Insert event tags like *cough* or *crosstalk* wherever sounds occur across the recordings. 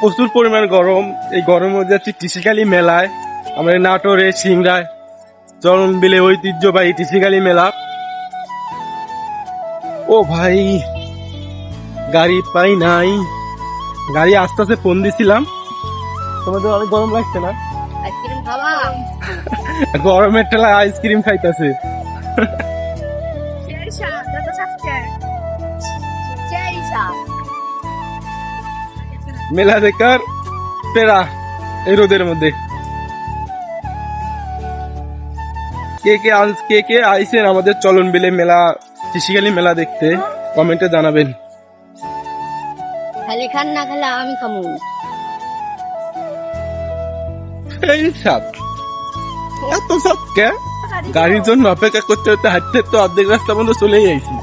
প্রচুর পরিমাণ গরম। এই গরমের মধ্যে যাচ্ছি টিসিকালি মেলায় আমাদের নাটোরে সিংড়ায় চরণ বিলে ঐতিহ্যবাহী টিসিকালি মেলা। ও ভাই গাড়ি পাই নাই। গাড়ি আস্তে আস্তে ফোন দিছিলাম। তোমাদের অনেক গরম লাগছে না? *laughs* গরমের ঠেলা আইসক্রিম খাইতেছে। মেলা দেখার পেরা এই রোদের মধ্যে। কে কে কে কে আইসেন আমাদের চলন বিলে মেলা কৃষিকালী মেলা দেখতে কমেন্টে জানাবেন। খালি খান না খেলে আমি খামু। এই সাত এত সাত কে? গাড়ির জন্য অপেক্ষা করতে করতে হাঁটতে তো অর্ধেক রাস্তা পর্যন্ত চলেই আইছি।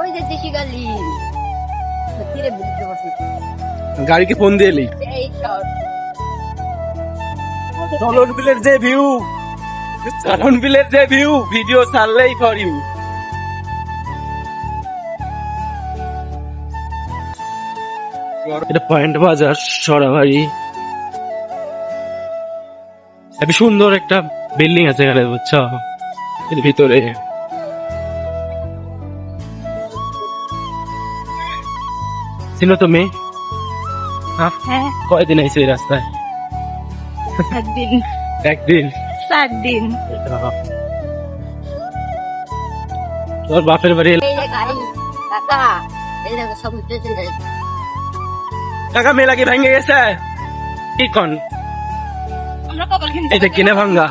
ওই যে দেশি গালি সত্যি রে বুঝতে পারছি গাড়িকে ফোন দিয়ে এলি? চলন বিলের যে ভিউ চলন বিলের যে ভিউ ভিডিও ছাড়লেই ফর ইউ এটা পয়েন্ট বাজার সরাবাড়ি। হেবি সুন্দর একটা বিল্ডিং আছে এখানে বুঝছ? এর ভিতরে। চিনো তো মেয়ে? হ্যাঁ? হ্যাঁ। কয়দিন আইছে এই রাস্তায়? একদিন। একদিন? সাত দিন তোর বাপের বাড়ি কাকা মেলা কি ভেঙে গেছে? কি কন? কিনে এটা কিনে ভাঙ্গা।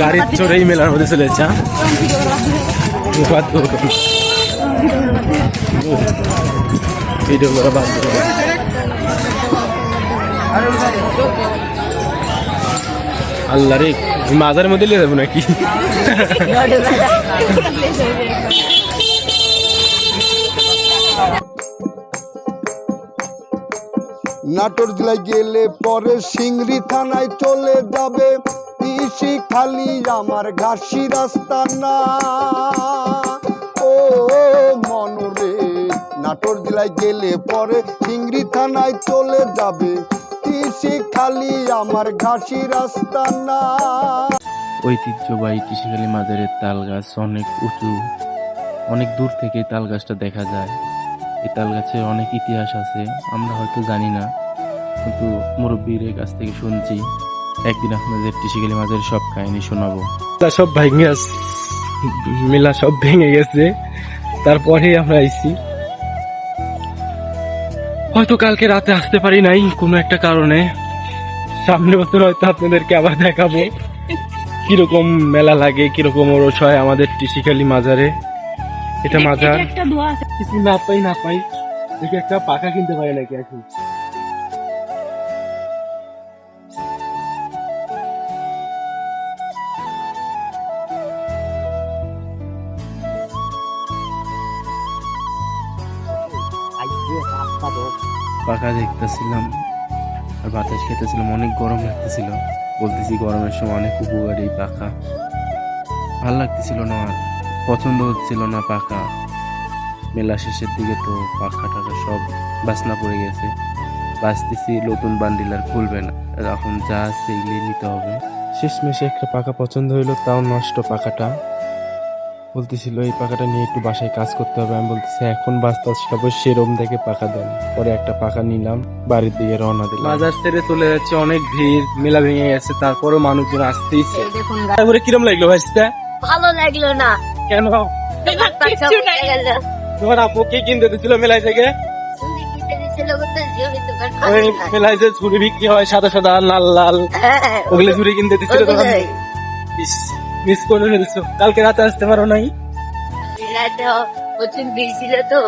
গাড়ির চড়েই মেলার মধ্যে চলে যাচ্ছে হ্যাঁ? বাদ। ভিডিও মাজার মধ্যে লিয়ে যাব নাকি নাটোর জেলায় গেলে পরে সিংড়ি থানায় চলে যাবে পিসি খালি আমার ঘাসি রাস্তা না। ও মনরে নাটোর জেলায় গেলে পরে সিংড়ি থানায় চলে যাবে। পিসি খালি আমার ঘাসি রাস্তা না। ঐতিহ্যবাহী কৃষিখালী মাজারের তাল গাছ অনেক উঁচু, অনেক দূর থেকে তাল গাছটা দেখা যায়। এই তাল গাছের অনেক ইতিহাস আছে, আমরা হয়তো জানি না, কিন্তু মুরব্বীর কাছ থেকে শুনছি। একদিন আপনাদের কৃষিখালী মাজারের সব কাহিনী শোনাবো। মেলা সব ভেঙে গেছে মেলা সব ভেঙে গেছে। তারপরে আমরা আইছি। হয়তো কালকে রাতে আসতে পারি নাই কোনো একটা কারণে। সামনে বছর হয়তো আপনাদেরকে আবার দেখাবো। কীরকম মেলা লাগে কীরকম ওরস হয় আমাদের টিসিকালি মাজারে। এটা মাজার। একটা দোয়া আছে। কিছু না পাই না পাই। দেখি একটা পাখা কিনতে পারি নাকি এখন? পাখা দেখতেছিলাম, আর বাতাস খেতেছিলাম, অনেক গরম লাগতেছিল। বলতেছি গরমের সময় অনেক উপকারী পাখা ভালো লাগতেছিল না পছন্দ হচ্ছিল না পাখা মেলা শেষের দিকে তো পাখা টাকা সব বাসনা পড়ে গেছে। বাঁচতেছি নতুন বান্ডিল আর খুলবে না। এখন যা আছে এগুলি নিতে হবে। শেষমেশে একটা পাখা পছন্দ হইল, তাও নষ্ট পাখাটা। বলতেছিল এই পাখাটা নিয়ে একটু বাসায় কাজ করতে হবে। আমি বলতেছি এখন বাস্তা সব সেরম দেখে পাখা দেন। পরে একটা পাখা নিলাম বাড়ির দিকে রওনা দিলাম। বাজার ছেড়ে চলে যাচ্ছে অনেক ভিড় মেলা ভেঙে গেছে তারপরেও মানুষজন আসতেইছে দেখুন তারপরে কিরম লাগল ভাইস্তা ভালো লাগল না। কেন? কিছু তোমার আপু কি কিনতে দিছিল মেলায় থেকে? মেলায় যে ঝুড়ি বিক্রি হয় সাদা সাদা লাল লাল হ্যাঁ ওগুলো ঝুড়ি কিনতে দিছিল তোমার? ওগুলোই। মিস করে ফেলছো। কালকে রাতে আসতে পারো নাই? রাতে প্রচুর বিজি ছিল তো।